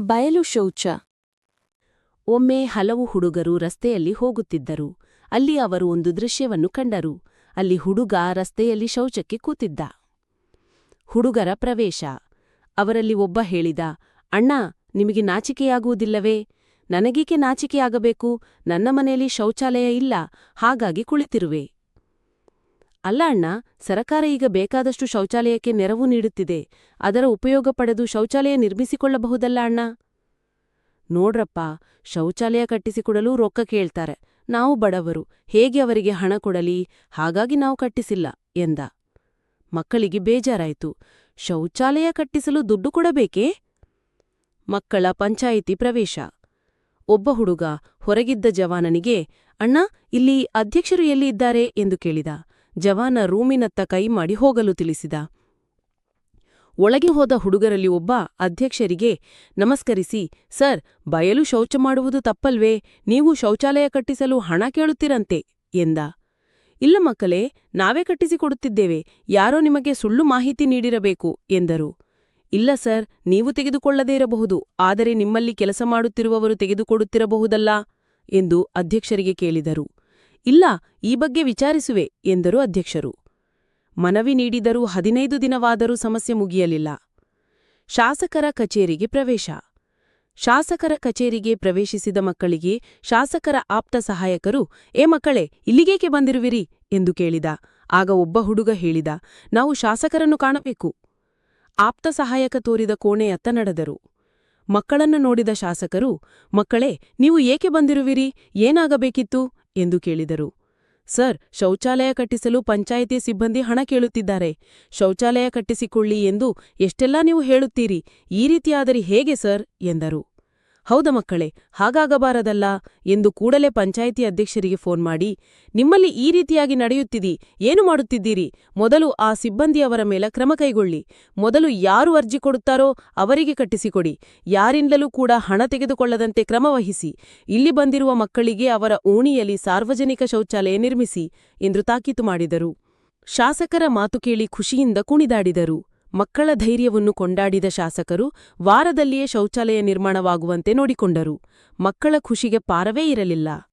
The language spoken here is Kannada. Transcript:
ಬಯಲು ಶೌಚ. ಒಮ್ಮೆ ಹಲವು ಹುಡುಗರು ರಸ್ತೆಯಲ್ಲಿ ಹೋಗುತ್ತಿದ್ದರು. ಅಲ್ಲಿ ಅವರು ಒಂದು ದೃಶ್ಯವನ್ನು ಕಂಡರು. ಅಲ್ಲಿ ಹುಡುಗ ರಸ್ತೆಯಲ್ಲಿ ಶೌಚಕ್ಕೆ ಕೂತಿದ್ದ. ಹುಡುಗರ ಪ್ರವೇಶ. ಅವರಲ್ಲಿ ಒಬ್ಬ ಹೇಳಿದ, ಅಣ್ಣ, ನಿಮಗೆ ನಾಚಿಕೆಯಾಗುವುದಿಲ್ಲವೇ? ನನಗೀಕೆ ನಾಚಿಕೆಯಾಗಬೇಕು? ನನ್ನ ಮನೆಯಲ್ಲಿ ಶೌಚಾಲಯ ಇಲ್ಲ. ಹಾಗಾಗಿ ಕುಳಿತಿರುವೆ. ಅಲ್ಲ ಅಣ್ಣ, ಸರಕಾರ ಈಗ ಬೇಕಾದಷ್ಟು ಶೌಚಾಲಯಕ್ಕೆ ನೆರವು ನೀಡುತ್ತಿದೆ. ಅದರ ಉಪಯೋಗ ಪಡೆದು ಶೌಚಾಲಯ ನಿರ್ಮಿಸಿಕೊಳ್ಳಬಹುದಲ್ಲ ಅಣ್ಣ? ನೋಡ್ರಪ್ಪ, ಶೌಚಾಲಯ ಕಟ್ಟಿಸಿಕೊಡಲು ರೊಕ್ಕ ಕೇಳ್ತಾರೆ. ನಾವು ಬಡವರು, ಹೇಗೆ ಅವರಿಗೆ ಹಣ ಕೊಡಲಿ? ಹಾಗಾಗಿ ನಾವು ಕಟ್ಟಿಸಿಲ್ಲ, ಎಂದ. ಮಕ್ಕಳಿಗೆ ಬೇಜಾರಾಯಿತು. ಶೌಚಾಲಯ ಕಟ್ಟಿಸಲು ದುಡ್ಡು ಕೊಡಬೇಕೇ? ಮಕ್ಕಳ ಪಂಚಾಯಿತಿ ಪ್ರವೇಶ. ಒಬ್ಬ ಹುಡುಗ ಹೊರಗಿದ್ದ ಜವಾನನಿಗೆ, ಅಣ್ಣ, ಇಲ್ಲಿ ಅಧ್ಯಕ್ಷರು ಎಲ್ಲಿ ಇದ್ದಾರೆ? ಎಂದು ಕೇಳಿದ. ಜವಾನ ರೂಮಿನತ್ತ ಕೈ ಮಾಡಿ ಹೋಗಲು ತಿಳಿಸಿದ. ಒಳಗೆ ಹೋದ ಹುಡುಗರಲ್ಲಿ ಒಬ್ಬ ಅಧ್ಯಕ್ಷರಿಗೆ ನಮಸ್ಕರಿಸಿ, ಸರ್, ಬಯಲು ಶೌಚ ಮಾಡುವುದು ತಪ್ಪಲ್ವೇ? ನೀವು ಶೌಚಾಲಯ ಕಟ್ಟಿಸಲು ಹಣ ಕೇಳುತ್ತೀರಂತೆ, ಎಂದ. ಇಲ್ಲ ಮಕ್ಕಳೇ, ನಾವೇ ಕಟ್ಟಿಸಿಕೊಡುತ್ತಿದ್ದೇವೆ, ಯಾರೋ ನಿಮಗೆ ಸುಳ್ಳು ಮಾಹಿತಿ ನೀಡಿರಬೇಕು, ಎಂದರು. ಇಲ್ಲ ಸರ್, ನೀವು ತೆಗೆದುಕೊಳ್ಳದೇ ಇರಬಹುದು, ಆದರೆ ನಿಮ್ಮಲ್ಲಿ ಕೆಲಸ ಮಾಡುತ್ತಿರುವವರು ತೆಗೆದುಕೊಡುತ್ತಿರಬಹುದಲ್ಲ, ಎಂದು ಅಧ್ಯಕ್ಷರಿಗೆ ಕೇಳಿದರು. ಇಲ್ಲ, ಈ ಬಗ್ಗೆ ವಿಚಾರಿಸುವೆ, ಎಂದರು ಅಧ್ಯಕ್ಷರು. ಮನವಿ ನೀಡಿದರೂ ಹದಿನೈದು ದಿನವಾದರೂ ಸಮಸ್ಯೆ ಮುಗಿಯಲಿಲ್ಲ. ಶಾಸಕರ ಕಚೇರಿಗೆ ಪ್ರವೇಶ. ಶಾಸಕರ ಕಚೇರಿಗೆ ಪ್ರವೇಶಿಸಿದ ಮಕ್ಕಳಿಗೆ ಶಾಸಕರ ಆಪ್ತ ಸಹಾಯಕರು, ಏ ಮಕ್ಕಳೇ, ಇಲ್ಲಿಗೇಕೆ ಬಂದಿರುವಿರಿ? ಎಂದು ಕೇಳಿದ. ಆಗ ಒಬ್ಬ ಹುಡುಗ ಹೇಳಿದ, ನಾವು ಶಾಸಕರನ್ನು ಕಾಣಬೇಕು. ಆಪ್ತ ಸಹಾಯಕ ತೋರಿದ ಕೋಣೆಯತ್ತ ನಡೆದರು. ಮಕ್ಕಳನ್ನು ನೋಡಿದ ಶಾಸಕರು, ಮಕ್ಕಳೇ, ನೀವು ಏಕೆ ಬಂದಿರುವಿರಿ? ಏನಾಗಬೇಕಿತ್ತು? ಎಂದು ಕೇಳಿದರು. ಸರ್, ಶೌಚಾಲಯ ಕಟ್ಟಿಸಲು ಪಂಚಾಯಿತಿ ಸಿಬ್ಬಂದಿ ಹಣ ಕೇಳುತ್ತಿದ್ದಾರೆ. ಶೌಚಾಲಯ ಕಟ್ಟಿಸಿಕೊಳ್ಳಿ ಎಂದು ಎಷ್ಟೆಲ್ಲಾ ನೀವು ಹೇಳುತ್ತೀರಿ. ಈ ರೀತಿಯಾದರೆ ಹೇಗೆ ಸರ್? ಎಂದರು. ಹೌದ ಮಕ್ಕಳೇ, ಹಾಗಾಗಬಾರದಲ್ಲ ಎಂದು ಕೂಡಲೇ ಪಂಚಾಯಿತಿ ಅಧ್ಯಕ್ಷರಿಗೆ ಫೋನ್ ಮಾಡಿ, ನಿಮ್ಮಲ್ಲಿ ಈ ರೀತಿಯಾಗಿ ನಡೆಯುತ್ತಿದಿ, ಏನು ಮಾಡುತ್ತಿದ್ದೀರಿ? ಮೊದಲು ಆ ಸಿಬ್ಬಂದಿಯವರ ಮೇಲೆ ಕ್ರಮ ಕೈಗೊಳ್ಳಿ. ಮೊದಲು ಯಾರು ಅರ್ಜಿ ಕೊಡುತ್ತಾರೋ ಅವರಿಗೆ ಕಟ್ಟಿಸಿಕೊಡಿ. ಯಾರಿಂದಲೂ ಕೂಡ ಹಣ ತೆಗೆದುಕೊಳ್ಳದಂತೆ ಕ್ರಮವಹಿಸಿ ಇಲ್ಲಿ ಬಂದಿರುವ ಮಕ್ಕಳಿಗೆ ಅವರ ಓಣಿಯಲ್ಲಿ ಸಾರ್ವಜನಿಕ ಶೌಚಾಲಯ ನಿರ್ಮಿಸಿ ಎಂದು ತಾಕೀತು ಮಾಡಿದರು. ಶಾಸಕರ ಮಾತು ಕೇಳಿ ಖುಷಿಯಿಂದ ಕುಣಿದಾಡಿದರು. ಮಕ್ಕಳ ಧೈರ್ಯವನ್ನು ಕೊಂಡಾಡಿದ ಶಾಸಕರು ವಾರದಲ್ಲಿಯೇ ಶೌಚಾಲಯ ನಿರ್ಮಾಣವಾಗುವಂತೆ ನೋಡಿಕೊಂಡರು. ಮಕ್ಕಳ ಖುಷಿಗೆ ಪಾರವೇ ಇರಲಿಲ್ಲ.